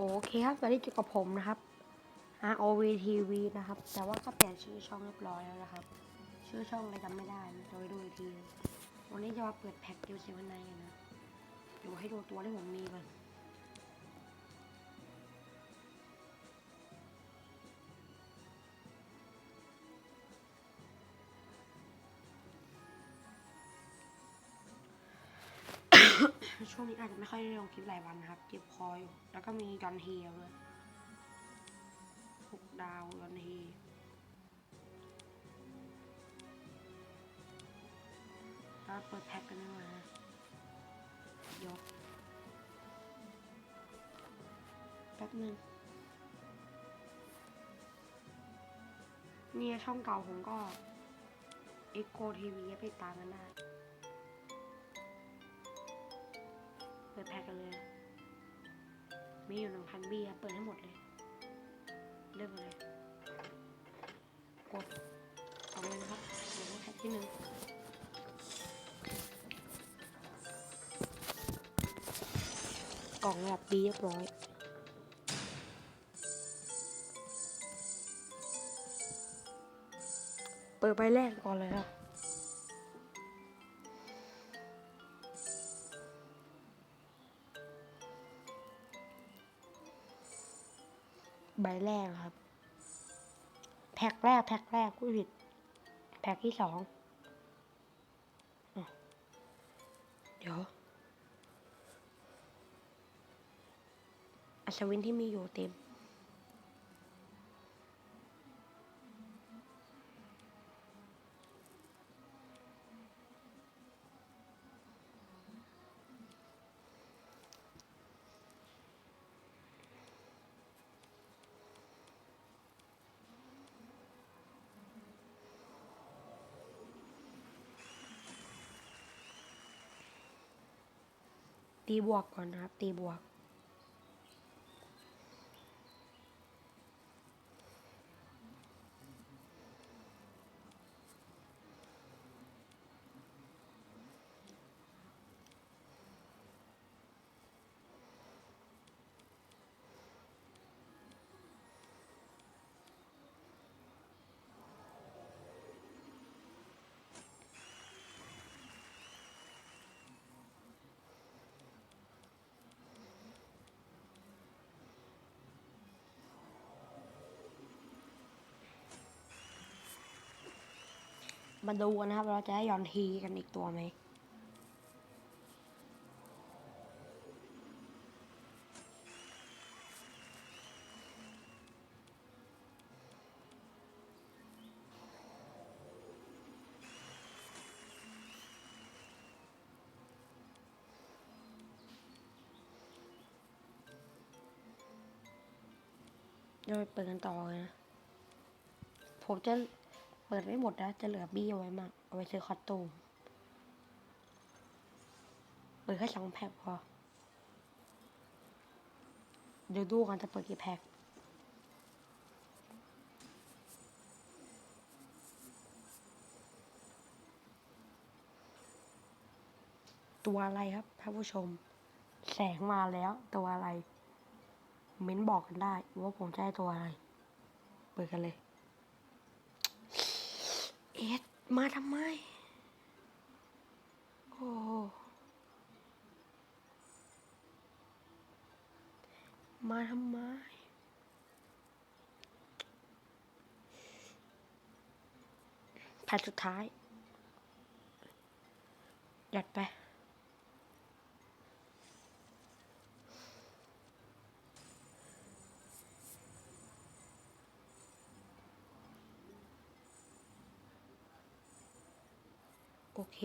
โอเคครับตอนนี้จุดกับผมนะครับ ROV TV นะครับ แต่ว่าก็เปลี่ยนชื่อช่องเรียบร้อยแล้วนะครับ ชื่อช่องอะไรจำไม่ได้จะไปดูอีกที วันนี้จะมาเปิดแพ็กดิวเซเว่นไนกันนะเดี๋ยวให้ดูตัวที่ผมมีก่อน ช่วงนี้อาจจะไม่ค่อยได้ลงคลิปหลายวันนะครับ เจ็บคออยู่ แล้วก็มียอนเฮียด้วยหกดาวยอนเฮีเราเปิดแพ็คกันดีกว่านะยกแป๊บหนึงเนี่ยช่องเก่าผมก็ Echo TV ไปตามกันได้ ปิดแพ็กกันเลย มีอยู่หนึ่งพันบีเปิดให้หมดเลยเลือกมเลยกดออกเลยนะครับเดี๋ยวแพ็กที่หนึ่งกล่องแบบบีเรียบร้อยเปิดใบแรกก่อนเลยครับ ใบแรกครับ แพ็คแรก แพ็คแรกผู้ผิด แพ็คที่สองเดี๋ยวอัศวินที่มีอยู่เต็ม ตีบวกก่อนนะครับ ตีบวก มาดูกันนะครับ เราจะได้ยอนทีกันอีกตัวไหมเดี๋ยวไปเปิดกันต่อเลยนะ ผมจะ เปิดไม่หมดนะ จะเหลือบี้เอาไว้มากเอาไว้ซื้อคอสตูมเปิดแค่สองแพ็คพอ เดี๋ยวดูกันจะเปิดกี่แพ็คตัวอะไรครับท่านผู้ชม แสงมาแล้วตัวอะไร เม้นบอกกันได้ว่าผมจะได้ตัวอะไร เปิดกันเลย เอ็ดมาทำไม โอ้มาทำไม แผ่นสุดท้าย หยัดไป โอเค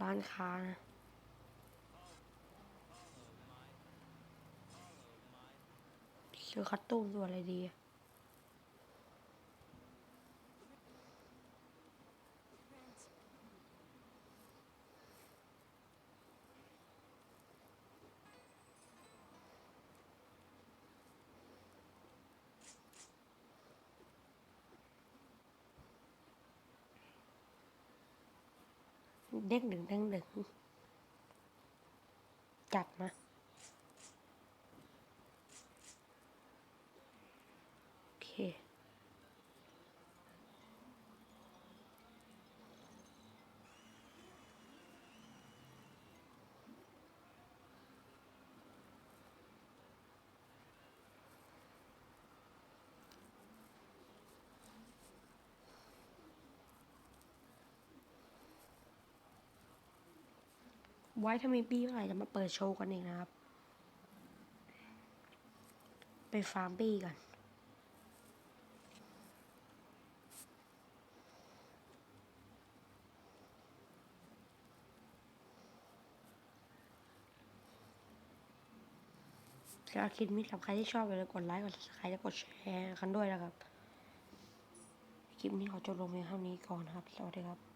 ร้านค้านะซื้อคัตตุ้มตัวอะไรดีอะ เด้งดึงเด้งดึงจัดมาโอเค ไว้ถ้ามีปีเมื่อไหร่จะมาเปิดโชว์กันเองนะครับ ไปฟาร์มปี้กันถ้าคลิปนี้สำหรับใครที่ชอบอย่าลืมกดไลค์กด subscribe และกดแชร์กันด้วยนะครับ คลิปนี้ขอจบลงเพียงเท่านี้ก่อนครับ สวัสดีครับ